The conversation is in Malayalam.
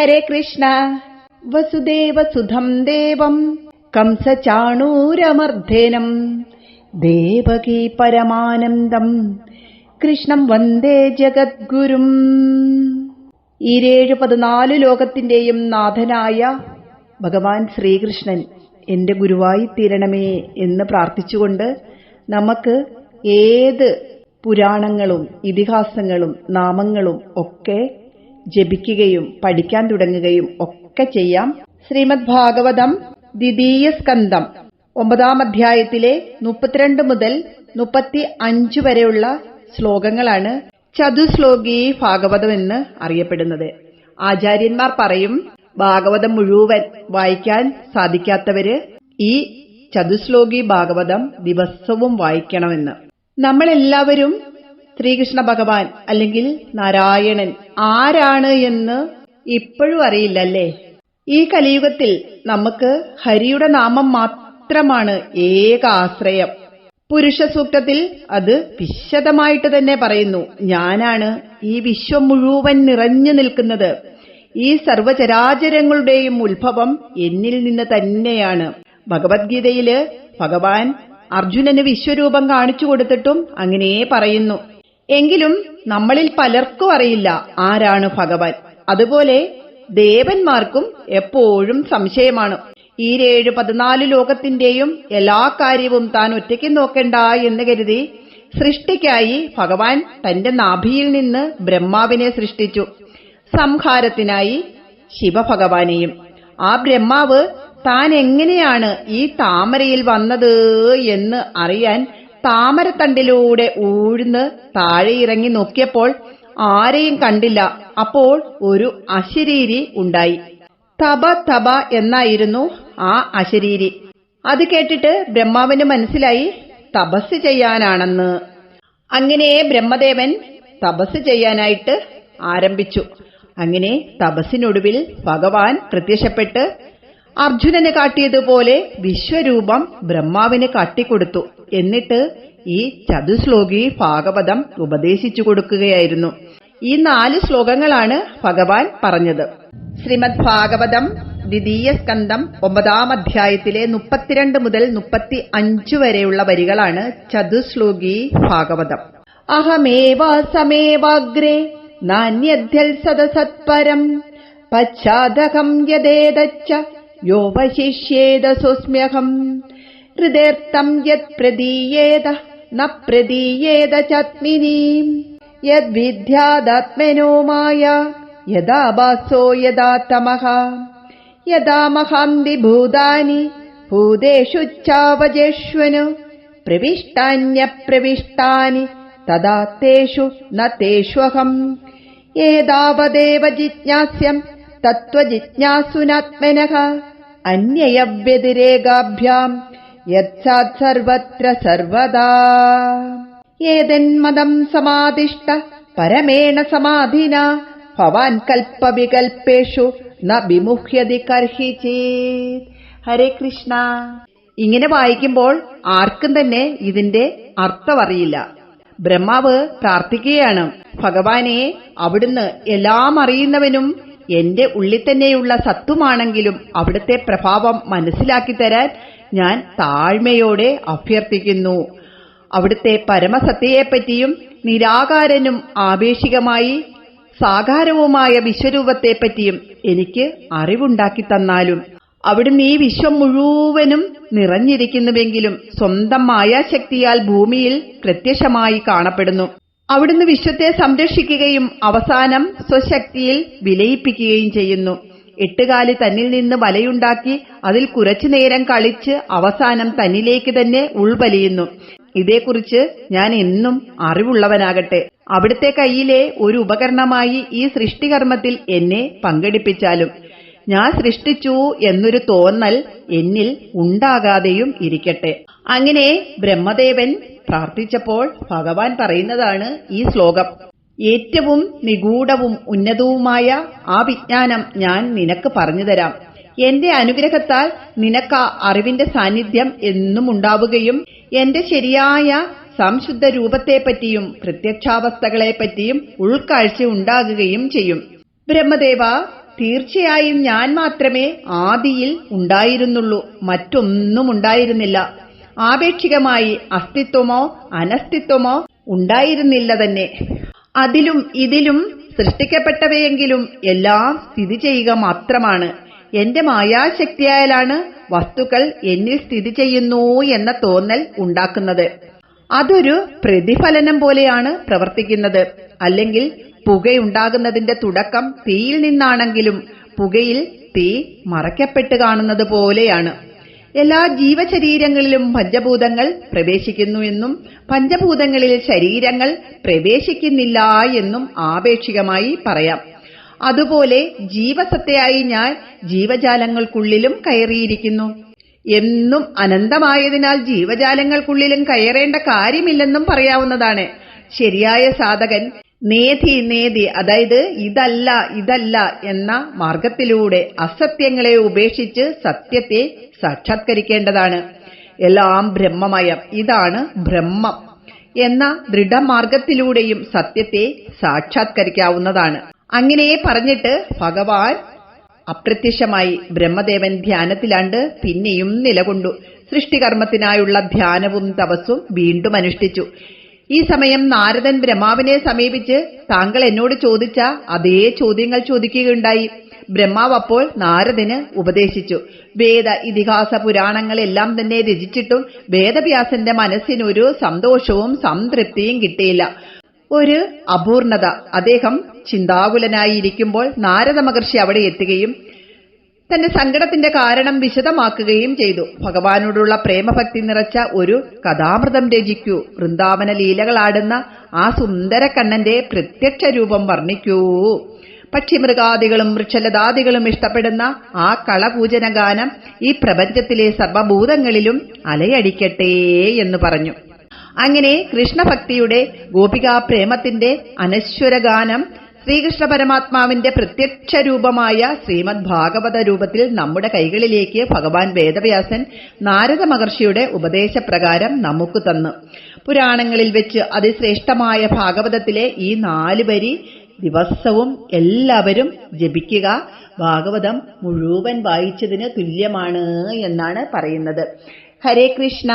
ഹരേ കൃഷ്ണ. വസുദേവ സുധം ദേവം. കംസചാണൂരമർദ്ധേനം ദേവകീ പരമാനന്ദം. കൃഷ്ണം വന്ദേ ജഗദ്ഗുരും. ഈരേഴ് പതിനാല് ലോകത്തിന്റെയും നാഥനായ ഭഗവാൻ ശ്രീകൃഷ്ണൻ എന്റെ ഗുരുവായി തീരണമേ എന്ന് പ്രാർത്ഥിച്ചുകൊണ്ട് നമുക്ക് ഏത് പുരാണങ്ങളും ഇതിഹാസങ്ങളും നാമങ്ങളും ഒക്കെ ജപിക്കുകയും പഠിക്കാൻ തുടങ്ങുകയും ഒക്കെ ചെയ്യാം. ശ്രീമദ് ഭാഗവതം ദ്വിതീയ സ്കന്ധം ഒമ്പതാം അധ്യായത്തിലെ മുപ്പത്തിരണ്ട് മുതൽ മുപ്പത്തി അഞ്ച് വരെയുള്ള ശ്ലോകങ്ങളാണ് ചതുശ്ലോകി ഭാഗവതം എന്ന് അറിയപ്പെടുന്നത്. ആചാര്യന്മാർ പറയും ഭാഗവതം മുഴുവൻ വായിക്കാൻ സാധിക്കാത്തവര് ഈ ചതുശ്ലോകി ഭാഗവതം ദിവസവും വായിക്കണമെന്ന്. നമ്മളെല്ലാവരും ശ്രീകൃഷ്ണ ഭഗവാൻ അല്ലെങ്കിൽ നാരായണൻ ആരാണ് എന്ന് ഇപ്പോഴും അറിയില്ല അല്ലേ ഈ കലിയുഗത്തിൽ നമുക്ക് ഹരിയുടെ നാമം മാത്രമാണ് ഏക ആശ്രയം. പുരുഷ സൂക്തത്തിൽ അത് വിശദമായിട്ട് തന്നെ പറയുന്നു. ഞാനാണ് ഈ വിശ്വം മുഴുവൻ നിറഞ്ഞു നിൽക്കുന്നത്. ഈ സർവചരാചരങ്ങളുടെയും ഉത്ഭവം എന്നിൽ നിന്ന് തന്നെയാണ്. ഭഗവത്ഗീതയിൽ ഭഗവാൻ അർജുനന് വിശ്വരൂപം കാണിച്ചു കൊടുത്തിട്ടും അങ്ങനെ പറയുന്നു. എങ്കിലും നമ്മളിൽ പലർക്കും അറിയില്ല ആരാണ് ഭഗവാൻ. അതുപോലെ ദേവന്മാർക്കും എപ്പോഴും സംശയമാണ്. ഈ ഏഴ് പതിനാല് ലോകത്തിന്റെയും എല്ലാ കാര്യവും താൻ ഒറ്റയ്ക്ക് നോക്കണ്ട എന്ന് കരുതി സൃഷ്ടിക്കായി ഭഗവാൻ തന്റെ നാഭിയിൽ നിന്ന് ബ്രഹ്മാവിനെ സൃഷ്ടിച്ചു. സംഹാരത്തിനായി ശിവഭഗവാനെയും. ആ ബ്രഹ്മാവ് താൻ എങ്ങനെയാണ് ഈ താമരയിൽ വന്നത് എന്ന് അറിയാൻ താമരത്തണ്ടിലൂടെ ഊഴ്ന്ന് താഴെ ഇറങ്ങി നോക്കിയപ്പോൾ ആരെയും കണ്ടില്ല. അപ്പോൾ ഒരു അശരീരി ഉണ്ടായി. തപ തപ എന്നായിരുന്നു ആ അശരീരി. അത് കേട്ടിട്ട് ബ്രഹ്മാവിന് മനസ്സിലായി തപസ് ചെയ്യാനാണെന്ന്. അങ്ങനെ ബ്രഹ്മദേവൻ തപസ് ചെയ്യാനായിട്ട് ആരംഭിച്ചു. അങ്ങനെ തപസ്സിനൊടുവിൽ ഭഗവാൻ പ്രത്യക്ഷപ്പെട്ട് അർജുനന് കാട്ടിയതുപോലെ വിശ്വരൂപം ബ്രഹ്മാവിന് കാട്ടിക്കൊടുത്തു. എന്നിട്ട് ഈ ചതുശ്ലോകി ഭാഗവതം ഉപദേശിച്ചു കൊടുക്കുകയായിരുന്നു. ഈ നാല് ശ്ലോകങ്ങളാണ് ഭഗവാൻ പറഞ്ഞത്. ശ്രീമദ് ഭാഗവതം ദ്വിതീയ സ്കന്ധം ഒമ്പതാം അധ്യായത്തിലെ മുപ്പത്തിരണ്ട് മുതൽ മുപ്പത്തി അഞ്ച് വരെയുള്ള വരികളാണ് ചതുശ്ലോകി ഭാഗവതം. അഹമേവ സമേവാഗ്രേ നാന്യധ്യൽ സദസത്പരം. പശ്ചാദകം യദേതച്ച योऽवशिष्येद सोऽस्म्यहम् हृदेर्थम् यत् प्रदीयेद न प्रदीयेद चत्मिनी। यद्विद्यादात्म्यो माया यदा वासो यदा तमः। यदा महान् विभूतानि भूतेषु चावजेष्वन्। प्रविष्टान्यप्रविष्टानि तदा तेषु न तेष्वहम्। एतावदेव जिज्ञास्यम् तत्त्वजिज्ञासुनात्मनः। അന്യയവ്യതിരേകാഭ്യാം യത്സാത് സർവത്ര സർവദാ. ഏതെന്മതം സമാധിഷ്ട പരമേണ സമാധിന. ഭവാൻ കൽപ്പവികൽപ്പേഷു ന വിമുഹ്യതി കർഹിച്ചേത് ഹരേ കൃഷ്ണ. ഇങ്ങനെ വായിക്കുമ്പോൾ ആർക്കും തന്നെ ഇതിന്റെ അർത്ഥമറിയില്ല. ബ്രഹ്മാവ് പ്രാർത്ഥിക്കുകയാണ്. ഭഗവാനെ അവിടുന്ന് എല്ലാം അറിയുന്നവനും എന്റെ ഉള്ളിൽ തന്നെയുള്ള സത്വമാണെങ്കിലും അവിടുത്തെ പ്രഭാവം മനസ്സിലാക്കി തരാൻ ഞാൻ താഴ്മയോടെ അഭ്യർത്ഥിക്കുന്നു. അവിടുത്തെ പരമസത്യയെപ്പറ്റിയും നിരാകാരനും ആപേക്ഷികമായി സാകാരവുമായ വിശ്വരൂപത്തെപ്പറ്റിയും എനിക്ക് അറിവുണ്ടാക്കി തന്നാലും അവിടുന്ന് ഈ വിശ്വം മുഴുവനും നിറഞ്ഞിരിക്കുന്നുവെങ്കിലും സ്വന്തം മായാശക്തിയാൽ ഭൂമിയിൽ പ്രത്യക്ഷമായി കാണപ്പെടുന്നു. അവിടുന്ന് വിശ്വത്തെ സംരക്ഷിക്കുകയും അവസാനം സ്വശക്തിയിൽ വിലയിപ്പിക്കുകയും ചെയ്യുന്നു. എട്ടുകാലി തന്നിൽ നിന്ന് വലയുണ്ടാക്കി അതിൽ കുറച്ചു നേരം കളിച്ച് അവസാനം തന്നിലേക്ക് തന്നെ ഉൾവലിയുന്നു. ഇതേക്കുറിച്ച് ഞാൻ എന്നും അറിവുള്ളവനാകട്ടെ. അവിടുത്തെ കയ്യിലെ ഒരു ഉപകരണമായി ഈ സൃഷ്ടികർമ്മത്തിൽ എന്നെ പങ്കെടുപ്പിച്ചാലും. ഞാൻ സൃഷ്ടിച്ചു എന്നൊരു തോന്നൽ എന്നിൽ ഉണ്ടാകാതെയും ഇരിക്കട്ടെ. അങ്ങനെ ബ്രഹ്മദേവൻ പ്രാർത്ഥിച്ചപ്പോൾ ഭഗവാൻ പറയുന്നതാണ് ഈ ശ്ലോകം. ഏറ്റവും നിഗൂഢവും ഉന്നതവുമായ ആ വിജ്ഞാനം ഞാൻ നിനക്ക് പറഞ്ഞുതരാം എന്റെ അനുഗ്രഹത്താൽ നിനക്ക് അറിവിന്റെ സാന്നിധ്യം എന്നും ഉണ്ടാവുകയും എന്റെ ശരിയായ സംശുദ്ധ രൂപത്തെപ്പറ്റിയും പ്രത്യക്ഷാവസ്ഥകളെപ്പറ്റിയും ഉൾക്കാഴ്ച ഉണ്ടാകുകയും ചെയ്യും. ബ്രഹ്മദേവ തീർച്ചയായും ഞാൻ മാത്രമേ ആദിയിൽ ഉണ്ടായിരുന്നുള്ളൂ. മറ്റൊന്നും ഉണ്ടായിരുന്നില്ല. ആപേക്ഷികമായി അസ്തിത്വമോ അനസ്തിത്വമോ ഉണ്ടായിരുന്നില്ല തന്നെ അതിലും ഇതിലും സൃഷ്ടിക്കപ്പെട്ടവയെങ്കിലും എല്ലാം സ്ഥിതി ചെയ്യുക മാത്രമാണ്. എന്റെ മായാശക്തിയായാലാണ് വസ്തുക്കൾ എന്നിൽ സ്ഥിതി ചെയ്യുന്നു എന്ന തോന്നൽ ഉണ്ടാക്കുന്നത്. അതൊരു പ്രതിഫലനം പോലെയാണ് പ്രവർത്തിക്കുന്നത്. അല്ലെങ്കിൽ പുകയുണ്ടാകുന്നതിന്റെ തുടക്കം തീയിൽ നിന്നാണെങ്കിലും പുകയിൽ തീ മറയ്ക്കപ്പെട്ട് കാണുന്നത് പോലെയാണ്. എല്ലാ ജീവശരീരങ്ങളിലും പഞ്ചഭൂതങ്ങൾ പ്രവേശിക്കുന്നു എന്നും പഞ്ചഭൂതങ്ങളിൽ ശരീരങ്ങൾ പ്രവേശിക്കുന്നില്ല എന്നും ആപേക്ഷികമായി പറയാം. അതുപോലെ ജീവസത്തയായി ഞാൻ ജീവജാലങ്ങൾക്കുള്ളിലും കയറിയിരിക്കുന്നു. എന്നും അനന്തമായതിനാൽ ജീവജാലങ്ങൾക്കുള്ളിലും കയറേണ്ട കാര്യമില്ലെന്നും പറയാവുന്നതാണ്. ശരിയായ സാധകൻ നേതി നേതി അതായത് ഇതല്ല ഇതല്ല എന്ന മാർഗത്തിലൂടെ അസത്യങ്ങളെ ഉപേക്ഷിച്ച് സത്യത്തെ സാക്ഷാത്കരിക്കേണ്ടതാണ്. എല്ലാം ബ്രഹ്മമയം. ഇതാണ് ബ്രഹ്മം എന്ന ദൃഢമാർഗത്തിലൂടെയും സത്യത്തെ സാക്ഷാത്കരിക്കാവുന്നതാണ്. അങ്ങനെ പറഞ്ഞിട്ട് ഭഗവാൻ അപ്രത്യക്ഷമായി ബ്രഹ്മദേവൻ ധ്യാനത്തിലാണ്ട് പിന്നെയും നിലകൊണ്ടു. സൃഷ്ടികർമ്മത്തിനായുള്ള ധ്യാനവും തപസ്സും വീണ്ടും അനുഷ്ഠിച്ചു. ഈ സമയം നാരദൻ ബ്രഹ്മാവിനെ സമീപിച്ച് താങ്കൾ എന്നോട് ചോദിച്ച അതേ ചോദ്യങ്ങൾ ചോദിക്കുകയുണ്ടായി. ബ്രഹ്മാവ് അപ്പോൾ നാരദന് ഉപദേശിച്ചു. വേദ ഇതിഹാസ പുരാണങ്ങളെല്ലാം തന്നെ രചിച്ചിട്ടും വേദവ്യാസന്റെ മനസ്സിനൊരു സന്തോഷവും സംതൃപ്തിയും കിട്ടിയില്ല. ഒരു അപൂർണത. അദ്ദേഹം ചിന്താകുലനായിരിക്കുമ്പോൾ നാരദ മഹർഷി അവിടെ എത്തുകയും തന്റെ സങ്കടത്തിന്റെ കാരണം വിശദമാക്കുകയും ചെയ്തു. ഭഗവാനോടുള്ള പ്രേമഭക്തി നിറച്ച ഒരു കഥാമൃതം രചിക്കൂ. വൃന്ദാവന ലീലകളാടുന്ന ആ സുന്ദര കണ്ണന്റെ പ്രത്യക്ഷ രൂപം വർണിക്കൂ. പക്ഷിമൃഗാദികളും വൃക്ഷലതാദികളും ഇഷ്ടപ്പെടുന്ന ആ കളപൂജന ഗാനം ഈ പ്രപഞ്ചത്തിലെ സർവഭൂതങ്ങളിലും അലയടിക്കട്ടെ എന്ന് പറഞ്ഞു. അങ്ങനെ കൃഷ്ണഭക്തിയുടെ ഗോപികാ പ്രേമത്തിന്റെ അനശ്വര ഗാനം ശ്രീകൃഷ്ണ പരമാത്മാവിന്റെ പ്രത്യക്ഷ രൂപമായ ശ്രീമദ് ഭാഗവത രൂപത്തിൽ നമ്മുടെ കൈകളിലേക്ക് ഭഗവാൻ വേദവ്യാസൻ നാരദ മഹർഷിയുടെ ഉപദേശപ്രകാരം നമുക്ക് തന്നു. പുരാണങ്ങളിൽ വെച്ച് അതിശ്രേഷ്ഠമായ ഭാഗവതത്തിലെ ഈ നാല് വരി ദിവസവും എല്ലാവരും ജപിക്കുക. ഭാഗവതം മുഴുവൻ വായിച്ചതിന് തുല്യമാണ് എന്നാണ് പറയുന്നത്. ഹരേ കൃഷ്ണ.